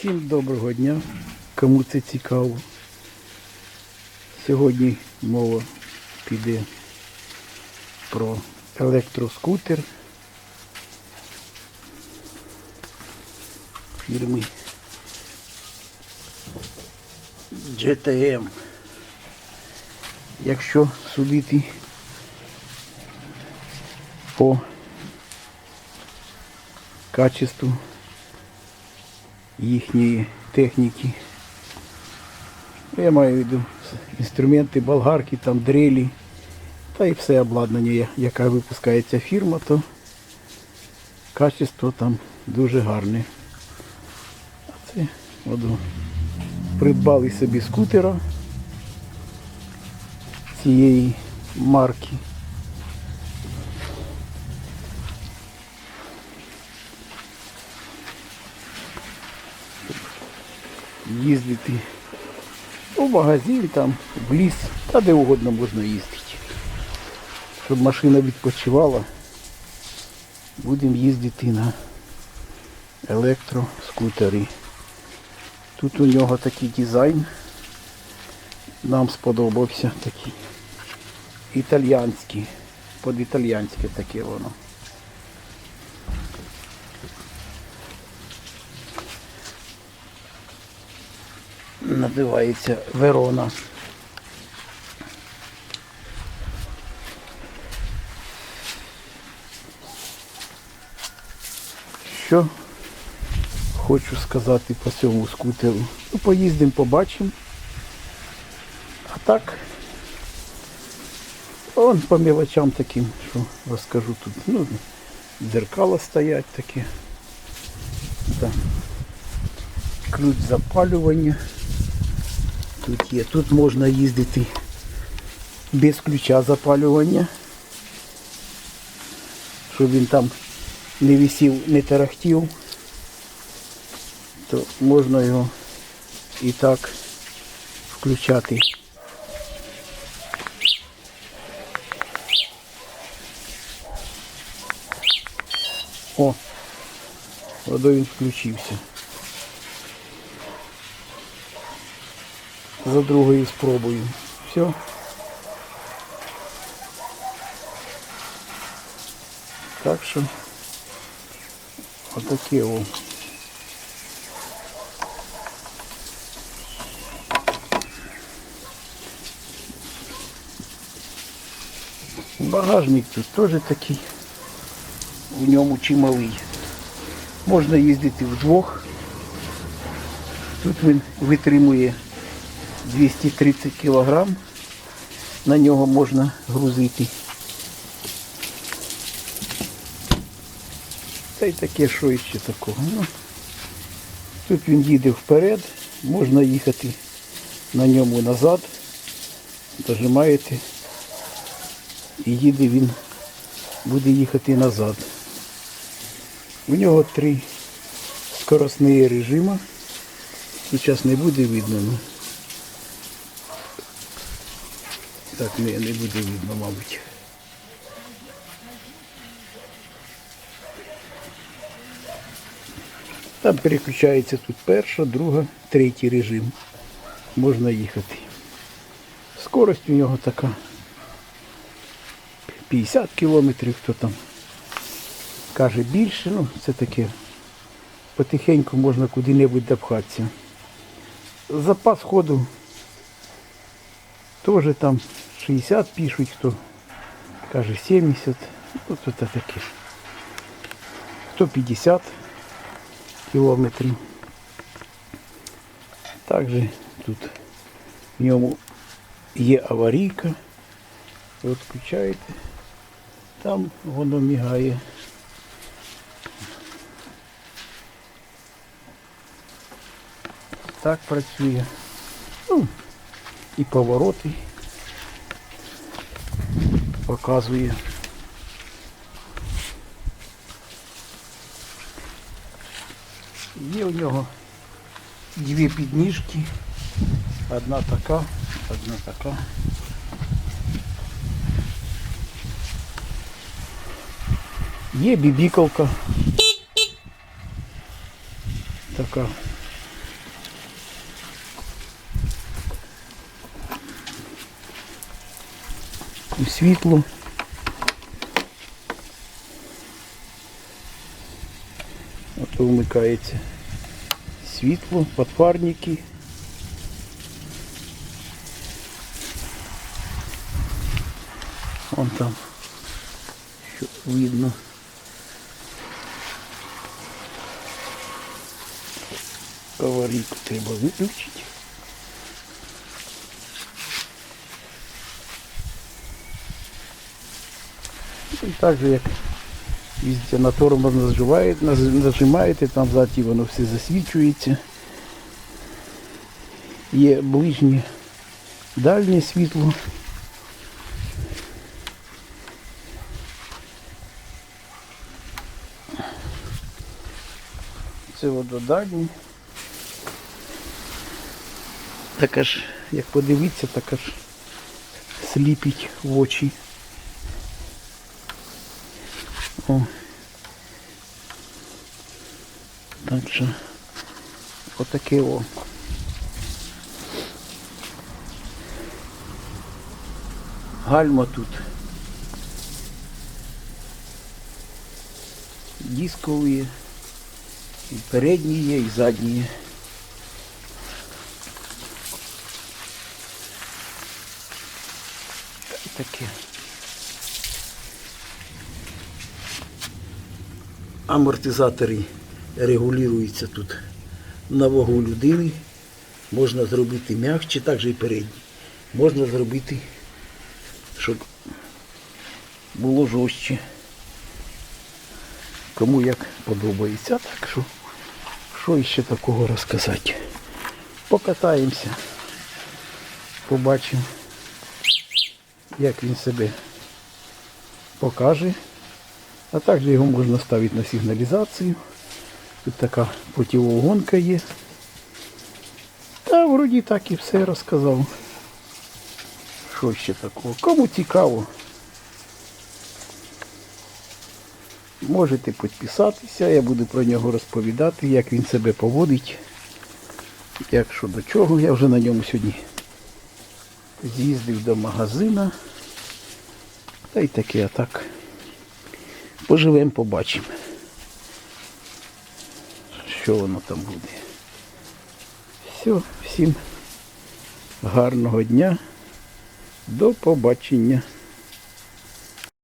Всім доброго дня, кому це цікаво. Сьогодні мова піде про електроскутер фірми GTM. Якщо судити по качеству їхньої техніки. Я маю в виду інструменти, болгарки, там дрелі та і все обладнання, яке випускає ця фірма, то качество там дуже гарне. А це от, придбали собі скутера цієї марки. Їздити у магазин, там, в ліс, та де угодно можна їздити. Щоб машина відпочивала, будемо їздити на електроскутері. Тут у нього такий дизайн. Нам сподобався такий італьянський. Під італьянське таке воно. Називається Верона. Що хочу сказати по цьому скутеру. Ну, поїздимо, побачимо. А так, он по мелочам таким, що розкажу тут. Ну, дзеркала стоять такі. Да. Ключ запалювання. Тут є. Тут можна їздити без ключа запалювання. Щоб він там не висів, не тарахтів, то можна його і так включати. О, водой він включився. За другою спробую. Все. Так що отаке о. Багажник тут теж такий. У ньому чималий. Можна їздити вдвох. Тут він витримує 230 кг. На нього можна грузити. Та й таке, що іще такого. Ну, тут він їде вперед, можна їхати на ньому назад. Дожимаєте і їде він, буде їхати назад. У нього три скоростні режими. Зараз не буде видно. Ну. Так, не, не буде видно, мабуть. Там переключається тут перша, друга, третій режим. Можна їхати. Скорость у нього така 50 кілометрів, хто там каже більше, ну це таке. Потихеньку можна куди-небудь допхатися. Запас ходу теж там 60 пишуть, хто каже 70. Ну, це таке. 150 кілометрів. Також тут в ньому є аварійка. Ви включаєте, там воно мігає. Так працює. Ну, і повороти Показує. Є у нього дві підніжки. Одна така, одна така. Є бібікалка. Така у світло. Ото вмикається світло, подфарники. Вон там що видно. Аварійку треба виключити. І так же, як везде на тормоз нажимаєте, нажимаєте, там ззаді воно все засвічується. Є ближнє дальнє світло. Це вододальні. Так аж, як подивитися, так аж сліпить в очі. О. Так що отаке о. Гальма тут. Дискові. І передні є, і задні. Амортизатори регулюються тут на вагу людини. Можна зробити м'якше, так же і передні. Можна зробити, щоб було жорстче. Кому як подобається. Так що, що іще такого розказати? Покатаємося, побачимо, як він себе покаже. А також його можна ставити на сигналізацію. Тут така противогонка є. Та вроді так і все розказав. Що ще такого? Кому цікаво, можете підписатися, я буду про нього розповідати, як він себе поводить, як що до чого. Я вже на ньому сьогодні з'їздив до магазина. Та й таке, а так. Поживемо, побачимо, що воно там буде. Все, всім гарного дня. До побачення.